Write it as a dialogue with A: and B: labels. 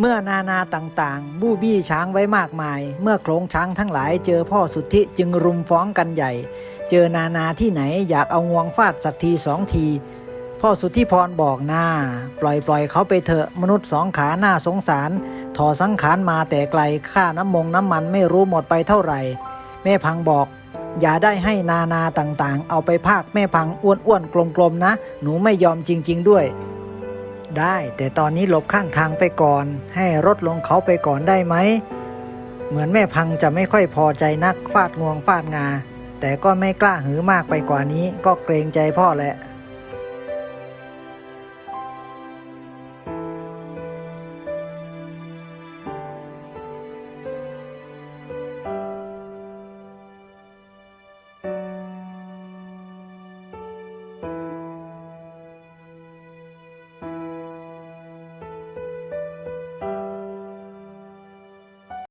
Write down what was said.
A: เมื่อนานาต่างๆ บู้บี้ช้างไว้มากมาย เมื่อโขลงช้างทั้งหลายเจอพ่อสุทธิจึงรุมฟ้องกันใหญ่ เจอนานาที่ไหนอยากเอางวงฟาดสักทีสองที พ่อสุทธิพรบอกหน้าปล่อยปล่อยเขาไปเถอะมนุษย์สองขาหน้าสงสาร ถอสังขารมาแต่ไกลค่าน้ำมงน้ำมันไม่รู้หมดไปเท่าไหร่ แม่พังบอก อย่าได้ให้นานาต่างๆ เอาไปภาคแม่พังอ้วนๆกลมๆนะ หนูไม่ยอมจริง ๆ ด้วย ได้ แต่ตอนนี้หลบข้างทางไปก่อน ให้รถลงเขาไปก่อนได้ไหม เหมือนแม่พังจะไม่ค่อยพอใจนักฟาดงวงฟาดงา แต่ก็ไม่กล้าหือมากไปกว่านี้ ก็เกรงใจพ่อแหละ